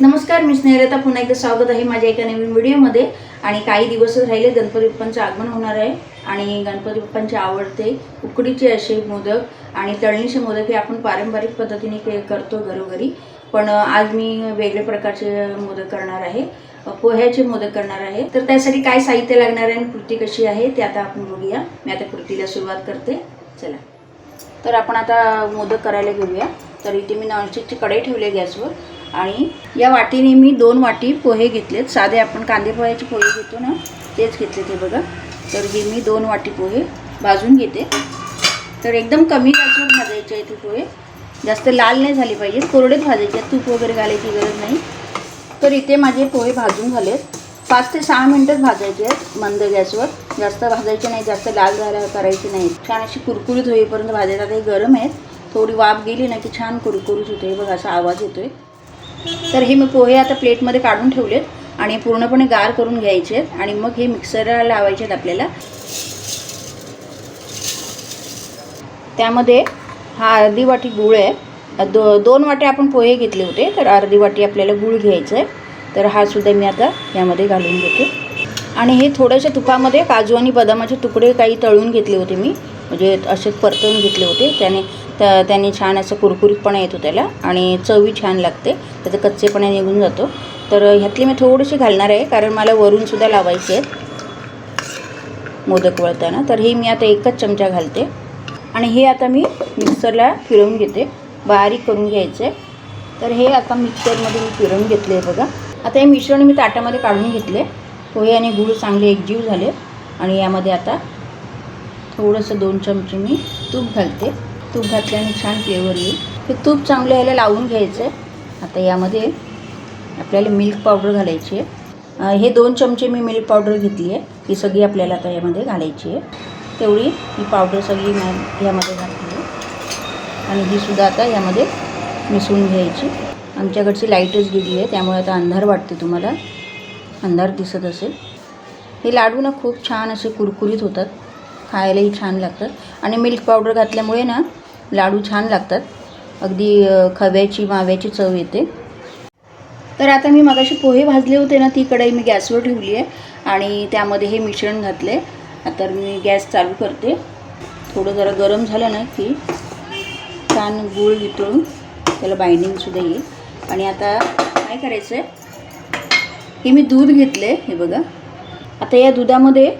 नमस्कार मी स्नेहलता. पुन्हा एकदा स्वागत आहे माझ्या एका नवीन व्हिडिओमध्ये. आणि काही दिवस राहिले गणपती बाप्पांचं आगमन होणार आहे. आणि गणपती बाप्पांचे आवडते उकडीचे असे मोदक आणि तळणीचे मोदक हे आपण पारंपरिक पद्धतीने के करतो घरोघरी. पण आज मी वेगळ्या प्रकारचे मोदक करणार आहे. पोह्याचे मोदक करणार आहे. तर त्यासाठी काय साहित्य लागणार आहे आणि कृती कशी आहे ते आता आपण बघूया. मी आता कृतीला सुरुवात करते. चला. तर आपण आता मोदक करायला घेऊया. तर इथे मी नॉनस्टिकची कढई ठेवली आहे गॅसवर. आणि या वाटीने मी दोन वाटी पोहे घेतलेत. साधे आपण कांदे पोह्याचे पोहे घेतो ना तेच घेतले ते बघा. तर हे मी दोन वाटी पोहे भाजून घेते. तर एकदम कमी गॅसवर भाजायचे आहे ते पोहे. जास्त लाल नाही झाले पाहिजेत. कोरडेच भाजायचे आहेत. तूप वगैरे घालायची गरज नाही. तर इथे माझे पोहे भाजून झालेत. पाच ते सहा मिनटंच भाजायचे आहेत मंद गॅसवर. जास्त भाजायचे नाही जास्त लाल झाल्या करायचे नाही. छान अशी कुरकुरीत होईपर्यंत भाजायचा. ते गरम आहेत. थोडी वाफ गेली ना की छान कुरकुरीत होते बघा असा आवाज येतोय. तर हे मी पोहे आता प्लेटमध्ये काढून ठेवलेत आणि पूर्णपणे गार करून घ्यायचे आहेत. आणि मग हे मिक्सरला लावायचे आहेत आपल्याला. त्यामध्ये हा अर्धी वाटी गूळ आहे. दो दोन वाटे आपण पोहे घेतले होते तर अर्धी वाटी आपल्याला गूळ घ्यायचं आहे. तर हा सुद्धा मी आता यामध्ये घालून घेते. आणि हे थोड्याशा तुपामध्ये काजू आणि बदामाचे तुकडे काही तळून घेतले होते मी. म्हणजे असे परतवून घेतले होते. त्याने तर त्याने छान असं कुरकुरीतपणा येतो त्याला आणि चवी छान लागते. त्याचा कच्चेपणा निघून जातो. तर ह्यातली मी थोडीशी घालणार आहे कारण मला वरूनसुद्धा लावायचे आहेत. मोदक वळताना. तर हे मी आता एकच चमचा घालते. आणि हे आता मी मिक्सरला फिरवून घेते. बारीक करून घ्यायचं तर हे आता मिक्सरमध्ये मी फिरवून घेतले आहे बघा. आता हे मिश्रण मी ताटामध्ये काढून घेतले. पोहे आणि गूळ चांगले एकजीव झाले. आणि यामध्ये आता थोडंसं दोन चमचे मी तूप घालते. तूप घातल्याने छान फ्लेवर येईल. हे तूप चांगलं याला लावून घ्यायचं आहे. आता यामध्ये आपल्याला मिल्क पावडर घालायची आहे. हे दोन चमचे मी मिल्क पावडर घेतली आहे. ही सगळी आपल्याला आता यामध्ये घालायची आहे. तेवढी ही पावडर सगळी यामध्ये घातली आहे. आणि ही सुद्धा आता यामध्ये मिसळून घ्यायची. आमच्याकडची लाईटच गेली आहे. त्यामुळे आता अंधार वाटते तुम्हाला. अंधार दिसत असेल. हे लाडू ना खूप छान असे कुरकुरीत होतात. खायलाही छान लागतात. आणि मिल्क पावडर घातल्यामुळे ना लाडू छान लागतात. अगदी खव्याची माव्याची चव येते. तर आता मी मगाशी पोहे भाजले होते ना ती कढई मी गॅसवर ठेवली आहे आणि त्यामध्ये हे मिश्रण घातले. आता मी गॅस चालू करते. थोडं जरा गरम झालं ना की छान गूळ वितळून त्याला बाइंडिंगसुद्धा येईल. आणि आता काय करायचं आहे हे मी दूध घेतलं आहे हे बघा. आता या दुधामध्ये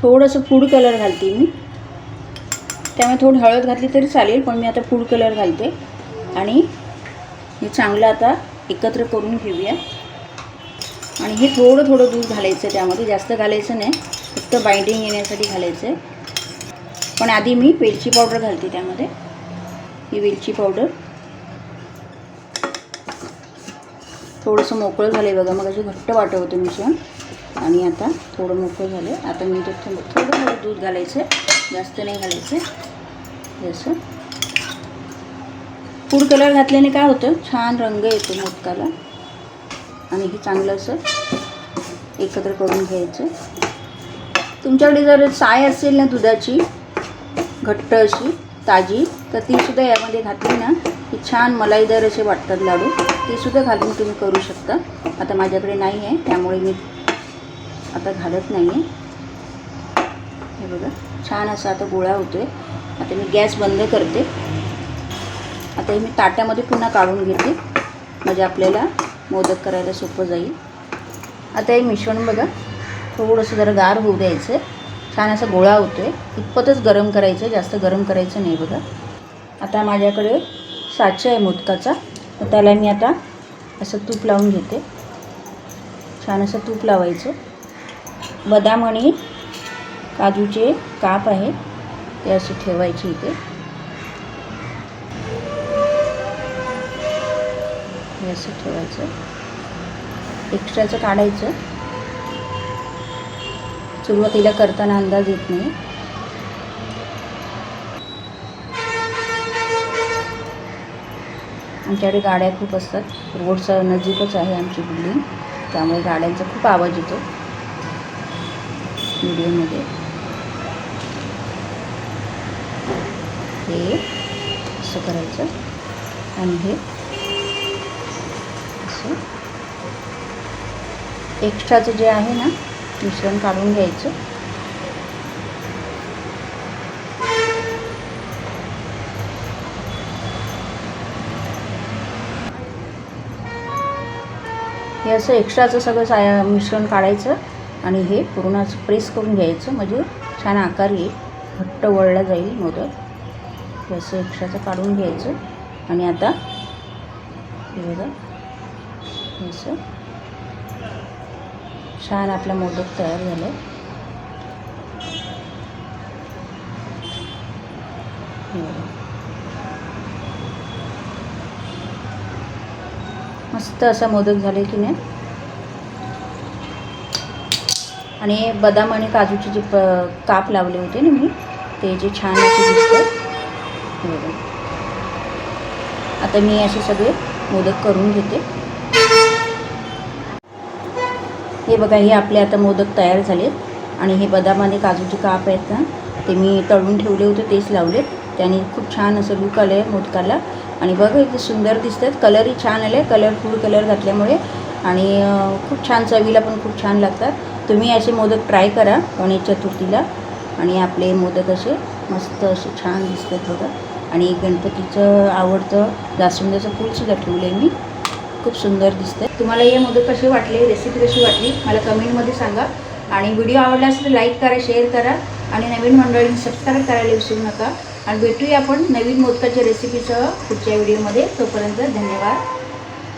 थोडंसं फूड कलर घालते मी. त्यामुळे थोडी हळद घातली तरी चालेल पण मी आता फूड कलर घालते. आणि हे चांगलं आता एकत्र करून घेऊया. आणि हे थोडं थोडं दूध घालायचं आहे त्यामध्ये जास्त घालायचं नाही फक्त बाइंडिंग येण्यासाठी घालायचं आहे. पण आधी मी वेलची पावडर घालते त्यामध्ये. ही वेलची पावडर थोडंसं मोकळं झालं आहे बघा मग अशी घट्ट वाटत होतं मिश्रण. आणि आता थोडं मोकळं झालं आहे आता मी ते थोडं थोडं दूध घालायचं आहे जास्त नाही घालायचं. आहे जसं. फूड कलर घातल्याने काय होतं? छान रंग येतो मोदकाला. आणि हे चांगलं असं एकत्र करून घ्यायचं. तुमच्याकडे जर साय असेल ना दुधाची घट्ट अशी ताजी तर तीसुद्धा यामध्ये घातली ना की छान मलाईदार असे वाटतात लाडू. ते सुद्धा घालून तुम्ही करू शकता. आता माझ्याकडे नाही आहे त्यामुळे मी आता घालत नाही आहे हे बघा. छान असा आता गोळा होतो आहे आता मी गॅस बंद करते. आता हे मी ताट्यामध्ये पुन्हा काढून घेते. म्हणजे आपल्याला मोदक करायला सोपं जाईल. आता हे मिश्रण बघा. थोडंसं जरा गार होऊ द्यायचं छान असा गोळा होतो आहे इतपतच गरम करायचं जास्त गरम करायचं नाही बघा. आता माझ्याकडे साचा आहे मोदकाचा. तर त्याला मी आता असं तूप लावून घेते. छान असं तूप लावायचं. बदाम आणि काजूचे काप आहे ते असे ठेवायचे इथे. हे असं ठेवायचं. एक्स्ट्राचं काढायचं. सुरुवातीला करताना अंदाज येत नाही. आमच्याकडे गाड्या खूप असतात. रोडचा नजीकच आहे आमची बिल्डिंग त्यामुळे गाड्यांचा खूप आवाज येतो. व्हिडिओमध्ये हे असं करायचं. आणि हे असं. एक्स्ट्राचं जे आहे ना मिश्रण काढून घ्यायचं. हे असं एक्स्ट्राचं सगळं साय मिश्रण काढायचं आणि हे पूर्ण असं प्रेस करून घ्यायचं. म्हणजे छान आकार येईल. घट्ट वळला जाईल मोदक. हे असं एक्स्ट्राचं काढून घ्यायचं. आणि आता हे बघा. असं. छान आपला मोदक तयार झाला. आहे मस्त असा मोदक झाले की नाही. आणि बदाम आणि काजूचे जे प काप लावले होते ना मी ते जे छान असे हे बघा. आता मी असे सगळे मोदक करून घेते. हे बघा हे आपले आता मोदक तयार झालेत. आणि हे बदामाने काजूचे काप आहेत ना ते मी तळून ठेवले होते तेच लावलेत. त्याने खूप छान असं लुक आलं आहे मोदकाला. आणि बघा इथे सुंदर दिसतात. कलरही छान आले कलरफुल कलर घातल्यामुळे. आणि खूप छान चवीला पण खूप छान लागतात. तुम्ही असे मोदक ट्राय करा गणेश चतुर्थीला. आणि आपले मोदक असे मस्त असे छान दिसतात बघा. आणि गणपतीचं आवडतं जास्वंदाचं फूलसुद्धा ठेवलं आहे मी. खूप सुंदर दिसतं तुम्हाला हे मोदक कसे वाटले? रेसिपी कशी वाटली? मला कमेंटमध्ये सांगा. आणि व्हिडिओ आवडला असेल तर लाईक करा शेअर करा. आणि नवीन मंडळींनी सबस्क्राईब करायला विसरू नका. आणि भेटूया आपण नवीन मोदकाच्या रेसिपीसह पुढच्या व्हिडिओमध्ये तोपर्यंत धन्यवाद.